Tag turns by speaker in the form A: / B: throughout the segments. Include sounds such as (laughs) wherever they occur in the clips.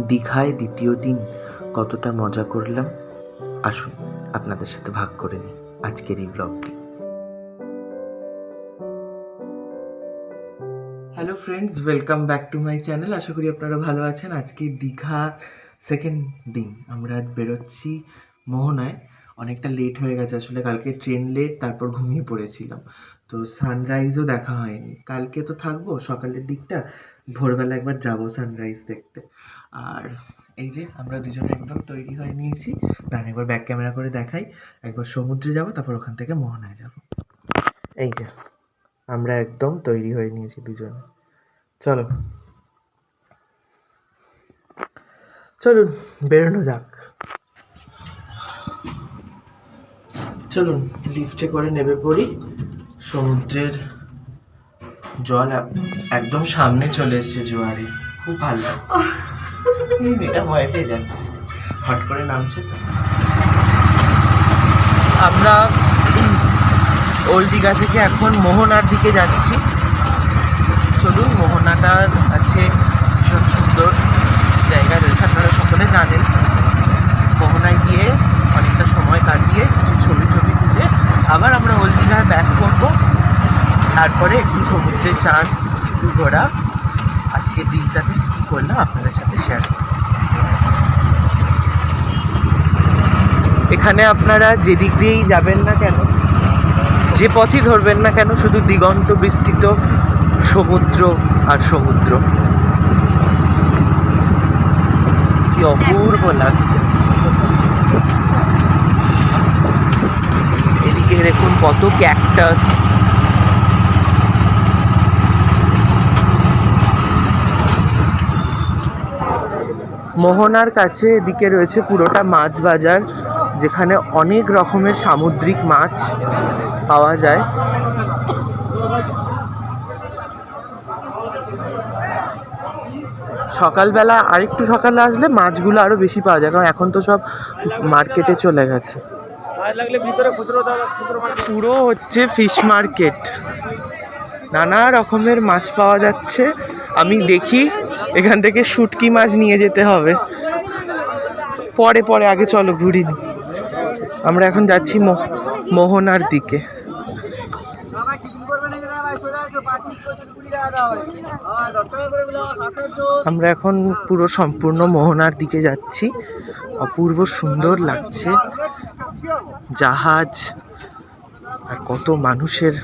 A: দীঘায় দ্বিতীয় দিন কতটা মজা করলাম? আসুন আপনাদের সাথে ভাগ করে নিই আজকের এই ব্লগটি hello friends welcome back to my channel আশা করি আপনারা ভালো আছেন। আজকে দীঘা সেকেন্ড দিন। আমরা আজ বেরোচ্ছি মোহনায়। অনেকটা লেট হয়ে গেছে, আসলে কালকে ট্রেন লেট তারপর ঘুমিয়ে পড়েছিলাম। তো সানরাইজও দেখা হয়নি। কালকে তো থাকব, সকালের দিকটা। ভোরবেলা একবার যাব সানরাইজ দেখতে। আর এই যে আমরা দুজনে একদম তৈরি হয়ে নিয়েছি। দাঁড়ান, একবার ব্যাক ক্যামেরা করে দেখাই। একবার সমুদ্রে যাব, তারপর ওখান থেকে মোহনায় যাব। এই যে, আমরা একদম তৈরি হয়ে নিয়েছি দুজনে। চলো। চলুন, বেরোনো যাক। চলুন লিফটে করে নেমে পড়ি। সমুদ্রের জল একদম সামনে চলে এসছে জোয়ারে। খুব ভালো মেয়েটা ভয় পেয়ে যাচ্ছে হট করে নামছে তো। আমরা ওল্ড দীঘা থেকে এখন মোহনার দিকে যাচ্ছি। চলুন, মোহনাটার আছে ভীষণ সুন্দর জায়গা রয়েছে, আপনারা সকলে জানেন। মোহনায় গিয়ে অনেকটা সময় কাটিয়ে কিছু ছবি টবি তুলে আবার আমরা ওল্ড দীঘায় ব্যাক করব। তারপরে একটু সমুদ্রে চান ঘোরা। আজকের দিনটাতে কী করলাম আপনাদের সাথে শেয়ার এখানে আপনারা যেদিক দিয়েই যাবেন না কেন, যে পথই ধরবেন না কেন, শুধু দিগন্ত বিস্তৃত সমুদ্র আর সমুদ্র। কি অপূর্ব লাগছে। এদিকে দেখুন কত ক্যাকটাস মোহনার কাছে এদিকে রয়েছে পুরোটা মাছ বাজার যেখানে অনেক রকমের সামুদ্রিক মাছ পাওয়া যায়। সকালবেলা আরেকটু সকালে আসলে মাছগুলো আরও বেশি পাওয়া যায় কারণ এখন তো সব মার্কেটে চলে গেছে। পুরো হচ্ছে ফিশ মার্কেট। নানা রকমের মাছ পাওয়া যাচ্ছে। আমি দেখি এখান থেকে শুটকি মাছ নিয়ে যেতে হবে। পরে পরে, আগে চলো ঘুরিনি আমরা এখন যাচ্ছি মোহনার দিকে। আমরা এখন পুরো সম্পূর্ণ মোহনার দিকে যাচ্ছি। অপূর্ব সুন্দর লাগছে। জাহাজ আর কত মানুষের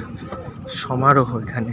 A: সমারোহ এখানে।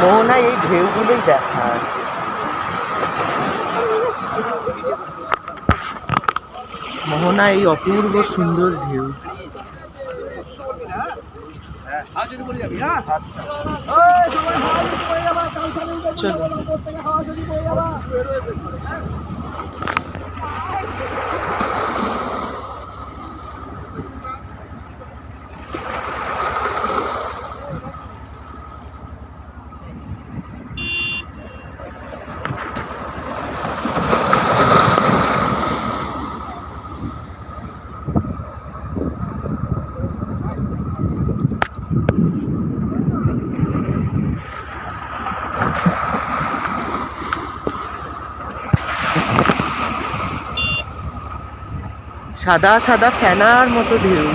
A: মোহনায় এই ঢেউগুলোই দেখার মোহনায় এই অপূর্ব সুন্দর ঢেউ। চলো। সাদা সাদা ফেনার মতো ঢেউ।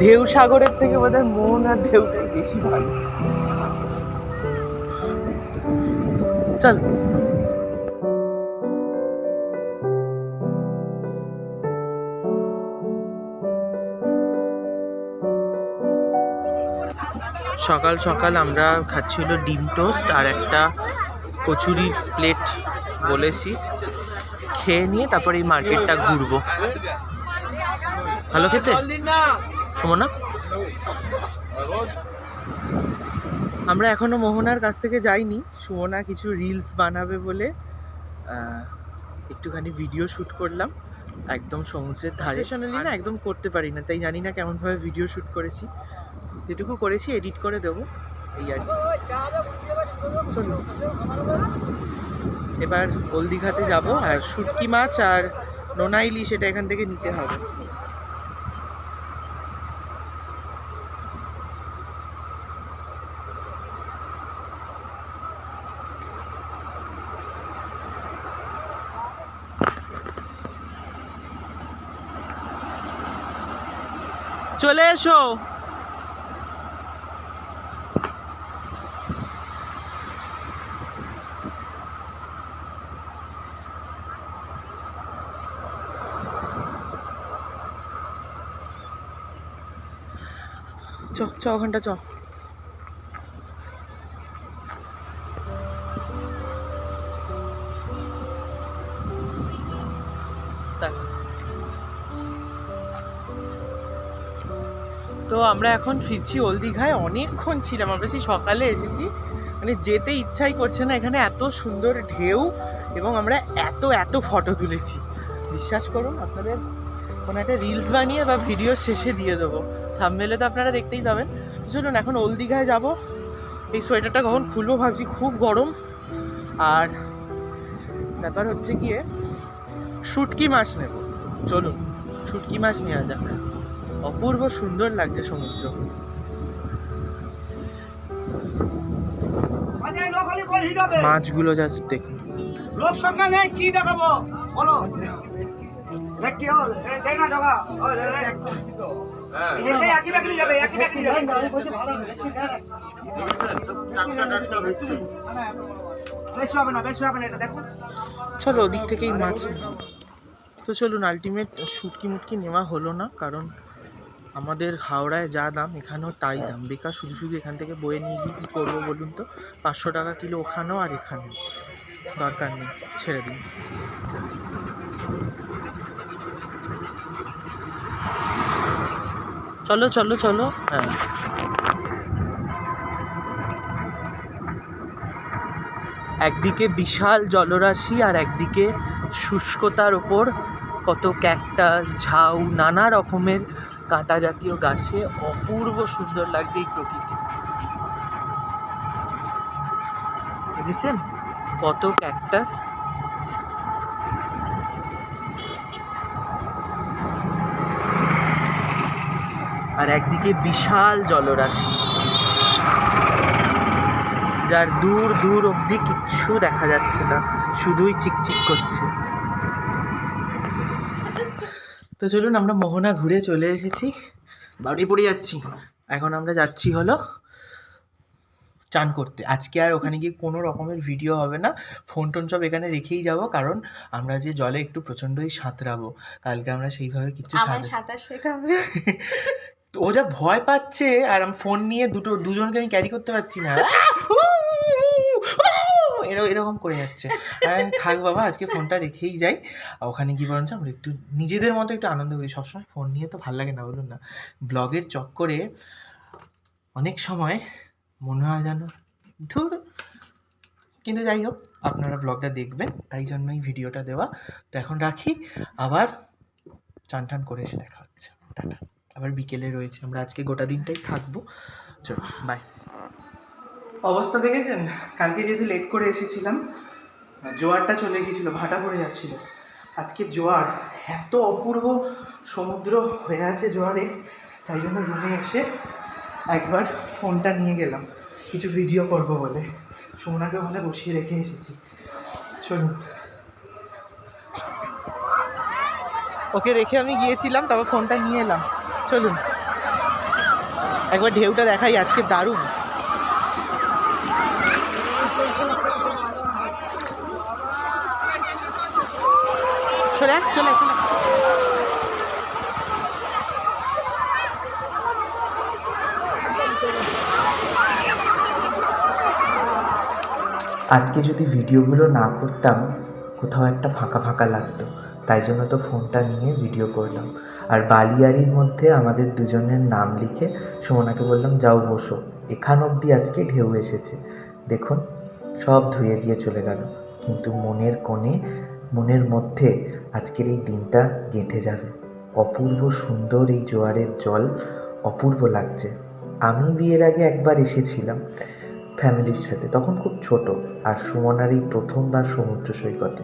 A: ঢেউ সাগরের থেকে বোধহয় মোহনার ঢেউটাই বেশি ভালো। চল। সকাল সকাল আমরা খাচ্ছিল ডিম টোস্ট আর একটা কচুরির প্লেট বলেছি। খেয়ে নিয়ে তারপর এই মার্কেটটা ঘুরবো। ভালো খেতে? সুমনা? আমরা এখনও মোহনার কাছ থেকে যাইনি। সুমনা কিছু রিলস বানাবে বলে একটুখানি ভিডিও শ্যুট করলাম। একদম সমুদ্রের ধারে। শোনালি না, একদম করতে পারি না। তাই জানি না কেমনভাবে ভিডিও শ্যুট করেছি। যেটুকু করেছি এডিট করে দেবো এই আর। এবার হলদিঘাটে যাব, আর শুটকি মাছ আর নোনা ইলিশ এটা এখান থেকে নিতে হবে। চলে এসো। চ ওখানটা চ। তো আমরা এখন ফিরছি ওল দীঘায়। অনেকক্ষণ ছিলাম, আমরা সেই সকালে এসেছি। মানে যেতে ইচ্ছাই করছে না, এখানে এত সুন্দর ঢেউ এবং আমরা এত এত ফটো তুলেছি। বিশ্বাস করুন, আপনাদের কোনো একটা রিলস বানিয়ে বা ভিডিও শেষে দিয়ে দেবো। থামমেলে তো আপনারা দেখতেই পাবেন। চলুন এখন ওল দীঘায় যাব। এই সোয়েটারটা কখন খুলবো ভাবছি খুব গরম। আর ব্যাপার হচ্ছে গিয়ে শুটকি মাছ নেব। চলুন শুটকি মাছ নেওয়া যাক। অপূর্ব সুন্দর লাগছে সমুদ্র। মাছগুলো জাস্ট দেখুন।
B: লোক সঙ্গে নেই কি দেখাবো? বলো। ব্যক্তি হল এই না ঢোকা ওই, এই, এই। এসে একই ব্যক্তি যাবে একই ব্যক্তি যাবে বেশি হবে না বেশি হবে না এটা দেখো
A: চলো ওদিক থেকেই মাছ। তো চলুন আলটিমেট শুটকি মুটকি নেওয়া হলো না কারণ আমাদের হাওড়ায় যা দাম এখানেও তাই দাম। বেকার শুধু শুধু এখান থেকে বয়ে নিয়ে গিয়ে কী করব বলুন তো? পাঁচশো টাকা কিলো ওখানেও আর এখানেও। দরকার নেই ছেড়ে দিন। চলো চলো চলো। হ্যাঁ। একদিকে বিশাল জলরাশি আর একদিকে শুষ্কতার ওপর কত ক্যাকটাস, ঝাউ, নানা রকমের কাঁটা জাতীয় গাছে অপূর্ব সুন্দর লাগছে এই প্রকৃতি। দেখেছেন? কত ক্যাকটাস। আর একদিকে বিশাল জলরাশি। যার দূর দূর অবধি কিচ্ছু দেখা যাচ্ছে না শুধুই চিকচিক করছে। তো চলুন আমরা মোহনা ঘুরে চলে এসেছি বাড়ি পড়ে যাচ্ছি। এখন আমরা যাচ্ছি হলো চান করতে। আজকে আর ওখানে গিয়ে কোনো রকমের ভিডিও হবে না। ফোন টোন সব এখানে রেখেই যাব কারণ আমরা যে জলে একটু প্রচণ্ডই সাঁতরাবো কালকে আমরা সেইভাবে কিছু সাঁতার
C: শেখাবে। (laughs)
A: তো ও যা ভয় পাচ্ছে আর আমি ফোন নিয়ে দুটো, দুজনকে আমি ক্যারি করতে পারছি না। এরকম এরকম করে যাচ্ছে। আর থাক বাবা, আজকে ফোনটা রেখেই যাই। ওখানে গিয়ে বরঞ্চ আমরা একটু নিজেদের মতো একটু আনন্দ করি। সবসময় ফোন নিয়ে তো ভালো লাগে না, বলুন না। ব্লগের চক্করে অনেক সময় মনে হয় যেন ধুর। কিন্তু যাই হোক, আপনারা ব্লগটা দেখবেন, তাই জন্যই ভিডিওটা দেওয়া। তো এখন রাখি, আবার চান টান করে এসে দেখা হচ্ছে। টাটা। আবার বিকেলে রয়েছে আমরা আজকে গোটা দিনটাই থাকব। চলো বাই অবস্থা দেখেছেন? কালকে যেহেতু লেট করে এসেছিলাম জোয়ারটা চলে গিয়েছিল ভাটা পড়ে যাচ্ছিল। আজকে জোয়ার এত অপূর্ব সমুদ্র হয়ে আছে জোয়ারে তাই জন্য রুমে এসে একবার ফোনটা নিয়ে গেলাম। কিছু ভিডিও করব বলে। সোমনাকে ওখানে বসিয়ে রেখে এসেছি। চলুন। ওকে রেখে আমি গিয়েছিলাম তারপর ফোনটা নিয়ে এলাম। চলুন। একবার ঢেউটা দেখাই, আজকে দারুণ। চলে চলে আজকে যদি ভিডিওগুলো না করতাম, কোথাও একটা ফাঁকা ফাঁকা লাগতো। তাই জন্য তো ফোনটা নিয়ে ভিডিও করলাম। আর বালিয়ারির মধ্যে আমাদের দুজনের নাম লিখে সুমনাকে বললাম, যাও বসো। এখান অবধি আজকে ঢেউ এসেছে। দেখুন, সব ধুয়ে দিয়ে চলে গেল। কিন্তু মনের কোণে, মনের মধ্যে আজকের এই দিনটা গেঁথে যাবে। অপূর্ব সুন্দর এই জোয়ারের জল অপূর্ব লাগছে। আমি বিয়ের আগে একবার এসেছিলাম ফ্যামিলির সাথে, তখন খুব ছোট, আর সুমনার এই প্রথমবার সমুদ্র সৈকতে।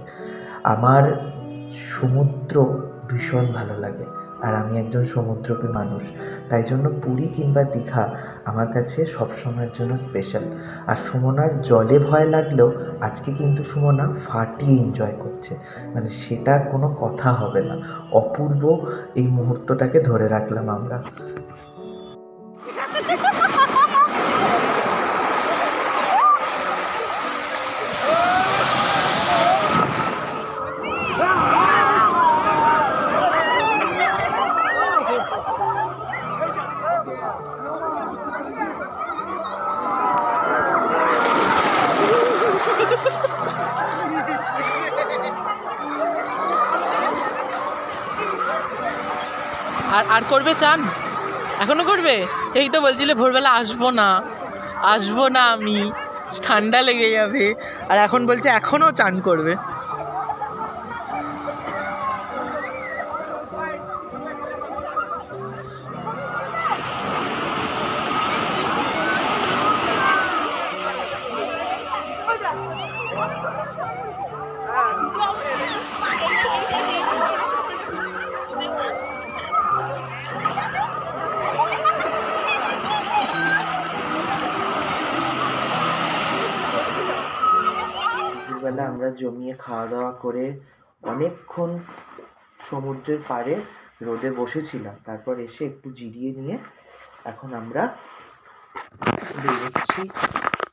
A: আমার সমুদ্র ভীষণ ভালো লাগে। আর আমি একজন সমুদ্রপী মানুষ। তাই জন্য পুরী কিংবা দীঘা আমার কাছে সবসময়ের জন্য স্পেশাল আর সুমনার জলে ভয় লাগলেও আজকে কিন্তু সুমনা ফাটিয়ে এনজয় করছে। মানে সেটা কোনো কথা হবে না। অপূর্ব এই মুহূর্তটাকে ধরে রাখলাম আমরা। (laughs)
C: আর করবে চান? এখনও করবে? এই তো বলছিলে ভোরবেলা আসব না। আসব না আমি। ঠান্ডা লেগে যাবে। আর এখন বলছে এখনও চান করবে
A: দুপুরবেলা আমরা জমিয়ে খাওয়া দাওয়া করে অনেকক্ষণ সমুদ্রের পাড়ে রোদে বসেছিলাম। তারপর এসে একটু জিরিয়ে নিয়ে এখন আমরা বেরোচ্ছি।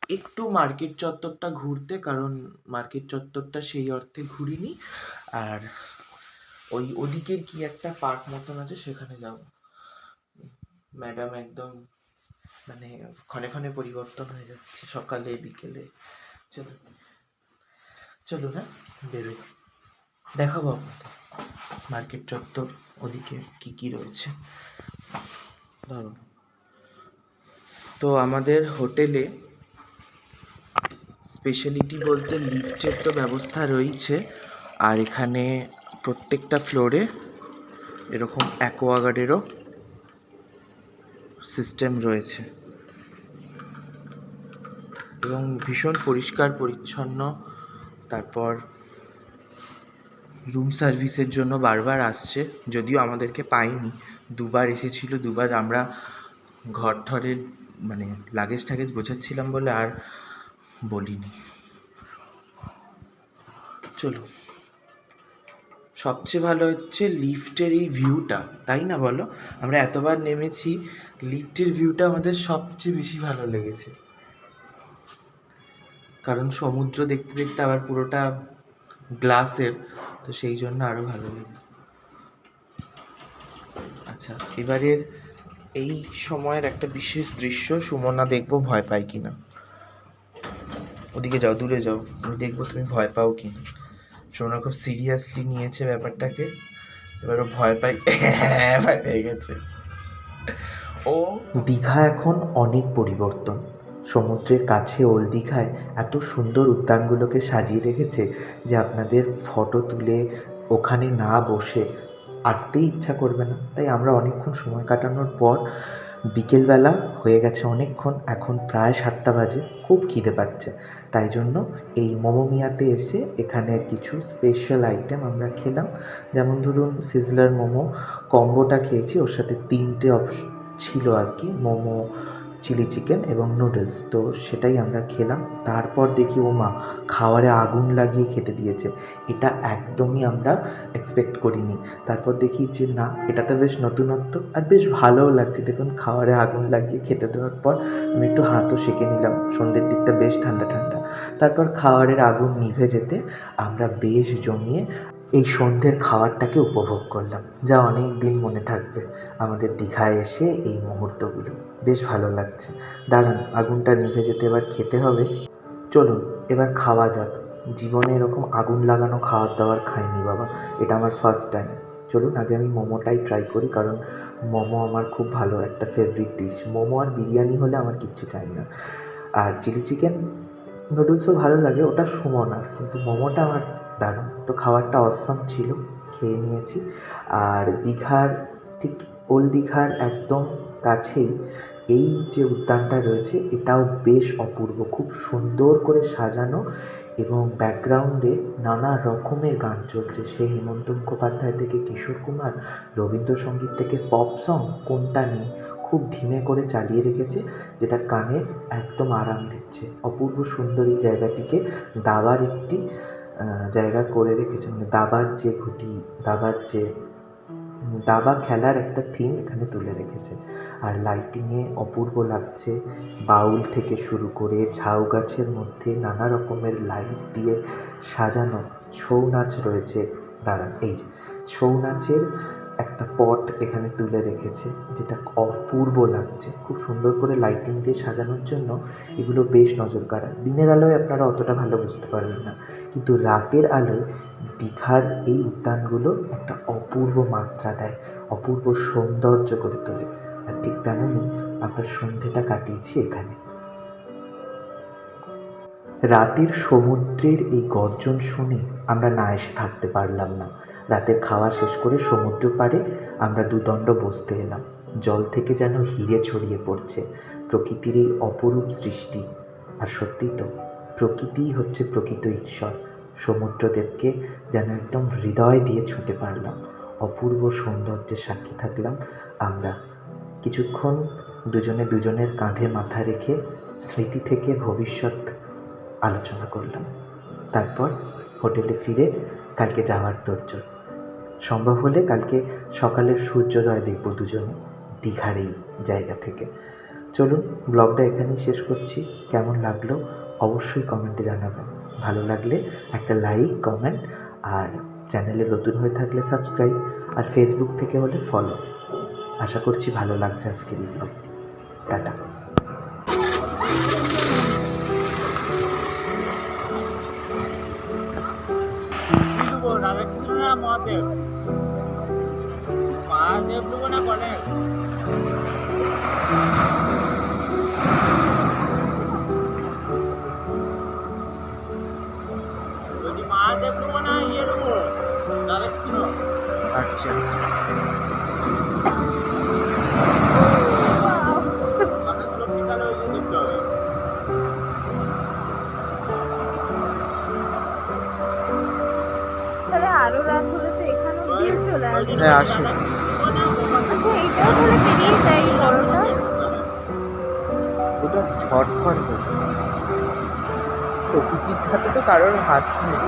A: একটু মার্কেট চত্বরটা ঘুরতে, কারণ মার্কেট চত্বরটা সেই অর্থে ঘুরিনি। আর ওই ওদিকের কি একটা পার্ক মতন আছে, সেখানে যাব। ম্যাডাম একদম মানে ক্ষণে ক্ষণে পরিবর্তন হয়ে যাচ্ছে, সকালে, বিকেলে। চলো চলো না বেরোই। দেখাবো আপনাদের মার্কেট চত্বর, ওদিকে কি কি রয়েছে। ধরো তো আমাদের হোটেলে স্পেশালিটি বলতে লিফটের তো ব্যবস্থা রয়েছে, আর এখানে প্রত্যেকটা ফ্লোরে এরকম অ্যাকোয়াগার্ডেরও সিস্টেম রয়েছে। এবং ভীষণ পরিষ্কার, পরিচ্ছন্ন তারপর রুম সার্ভিসের জন্য বারবার আসছে, যদিও আমাদেরকে পাইনি। দুবার এসেছিল, দুবার আমরা ঘর ঠরের মানে লাগেজ টাগেজ গোছাচ্ছিলাম বলে আর বলিনি। চলো। সবচেয়ে ভালো হচ্ছে লিফটের এই ভিউটা তাই না বলো? আমরা এতবার নেমেছি, লিফটের ভিউটা আমাদের সবচেয়ে বেশি ভালো লেগেছে। কারণ সমুদ্র দেখতে দেখতে আবার পুরোটা গ্লাসের, তো সেই জন্য আরও ভালো লাগে। আচ্ছা এবারের এই সময়ের একটা বিশেষ দৃশ্য সুমনা দেখব ভয় পায় কিনা। ওদিকে যাও, দূরে যাও, আমি দেখব তুমি ভয় পাও কি না সুমনা খুব সিরিয়াসলি নিয়েছে ব্যাপারটাকে, এবার ভয় পাই (laughs) ভয় পেয়ে গেছে। ও দীঘা এখন অনেক পরিবর্তন। সমুদ্রের কাছে ওল দীঘায় এত সুন্দর উদ্যানগুলোকে সাজিয়ে রেখেছে যে আপনাদের ফটো তুলে ওখানে না বসে আসতেই ইচ্ছা করবে না। তাই আমরা অনেকক্ষণ সময় কাটানোর পর বিকেলবেলা হয়ে গেছে অনেকক্ষণ, এখন প্রায় সাতটা বাজে, খুব খিদে পাচ্ছে। তাই জন্য এই মোমোমিয়াতে এসে এখানের কিছু স্পেশাল আইটেম আমরা খেলাম। যেমন ধরুন সিজলার মোমো কম্বোটা খেয়েছি, ওর সাথে তিনটে অপশ ছিল আর কি, মোমো চিলি চিকেন এবং নুডলস। তো সেটাই আমরা খেলাম। তারপর দেখি ও মা খাওয়ারে আগুন লাগিয়ে খেতে দিয়েছে। এটা একদমই আমরা এক্সপেক্ট করিনি। তারপর দেখি যে, না এটা তো বেশ নতুনত্ব আর বেশ ভালোও লাগছে। দেখুন, খাওয়ারে আগুন লাগিয়ে খেতে দেওয়ার পর আমি একটু হাতও সেঁকে নিলাম। সন্ধ্যের দিকটা বেশ ঠান্ডা ঠান্ডা। তারপর খাওয়ারের আগুন নিভে যেতে আমরা বেশ জমিয়ে এই সন্ধ্যের খাবারটাকে উপভোগ করলাম। যা অনেক দিন মনে থাকবে আমাদের দীঘায় এসে এই মুহূর্তগুলো। বেশ ভালো লাগছে। দাঁড়ান, আগুনটা নিভে যেতে এবার খেতে হবে। চলুন, এবার খাওয়া যাক। জীবনে এরকম আগুন লাগানো খাবার দাবার খাইনি বাবা, এটা আমার ফার্স্ট টাইম চলুন, আগে আমি মোমোটাই ট্রাই করি, কারণ মোমো আমার খুব ভালো একটা ফেভারিট ডিশ মোমো আর বিরিয়ানি হলে আমার কিচ্ছু চাই না। আর চিলি চিকেন নুডলসও ভালো লাগে, ওটা সুমন আর, কিন্তু মোমোটা আমার দারুণ। তো খাবারটা অসম ছিল, খেয়ে নিয়েছি। আর দীঘার, ঠিক ওল দীঘার একদম কাছেই এই যে উদ্যানটা রয়েছে, এটাও বেশ অপূর্ব। খুব সুন্দর করে সাজানো এবং ব্যাকগ্রাউন্ডে নানা রকমের গান চলছে। সে হেমন্ত মুখোপাধ্যায় থেকে কিশোর কুমার, রবীন্দ্রসঙ্গীত থেকে পপ সং কোনটা নেই, খুব ধিমে করে চালিয়ে রেখেছে, যেটা কানে একদম আরাম দিচ্ছে। অপূর্ব সুন্দর জায়গাটিকে দাবার একটি জায়গা করে রেখেছে। মানে দাবার যে ঘুটি, দাবার যে দাবা খেলার একটা থিম এখানে তুলে রেখেছে। আর লাইটিংয়ে অপূর্ব লাগছে। বাউল থেকে শুরু করে ঝাউ গাছের মধ্যে নানা রকমের লাইট দিয়ে সাজানো ছৌ নাচ রয়েছে। দাঁড়ান, এই যে, ছৌ নাচের একটা পট এখানে তুলে রেখেছে, যেটা অপূর্ব লাগছে। খুব সুন্দর করে লাইটিং দিয়ে সাজানোর জন্য এগুলো বেশ নজর কাড়া দিনের আলোয় আপনারা অতটা ভালো বুঝতে পারবেন না। কিন্তু রাতের আলোয় দীঘার এই উদ্যানগুলো একটা অপূর্ব মাত্রা দেয়, অপূর্ব সৌন্দর্য করে তোলে। আর ঠিক তেমনই আমরা সন্ধেটা কাটিয়েছি এখানে। রাতের সমুদ্রের এই গর্জন শুনে আমরা না এসে থাকতে পারলাম না। রাতের খাওয়া শেষ করে সমুদ্র পাড়ে আমরা দুদণ্ড বসতে এলাম। জল থেকে যেন হিরে ছড়িয়ে পড়ছে, প্রকৃতির এই অপরূপ সৃষ্টি। আর সত্যি তো, প্রকৃতিই হচ্ছে প্রকৃত ঈশ্বর। সমুদ্রদেবকে যেন একদম হৃদয় দিয়ে ছুঁতে পারলাম। অপূর্ব সৌন্দর্যের সাক্ষী থাকলাম আমরা। কিছুক্ষণ দুজনে দুজনের কাঁধে মাথা রেখে স্মৃতি থেকে ভবিষ্যৎ আলোচনা করলাম। তারপর হোটেলে ফিরে কালকে যাওয়ার তোরজোর সম্ভব হলে কালকে সকালের সূর্যোদয় দেখব দুজনে দীঘার এই জায়গা থেকে। চলুন, ব্লগটা এখানেই শেষ করছি। কেমন লাগল অবশ্যই কমেন্টে জানাবেন। ভালো লাগলে একটা লাইক কমেন্ট আর চ্যানেলে নতুন হয়ে থাকলে সাবস্ক্রাইব আর ফেসবুক থেকে হলে ফলো আশা করছি ভালো লাগছে আজকের এই ব্লগটি টাটা।
B: মহাদেব? মহাদেব না গণেশ?
A: আসছে
D: আরও রাত হলে তো চলে আসবে।
A: হ্যাঁ।
D: আচ্ছা এইটাও তাহলে পেরিয়ে যায় এই বড়টা
A: ওটা প্রকৃতির হাতে তো কারোর হাত নেই।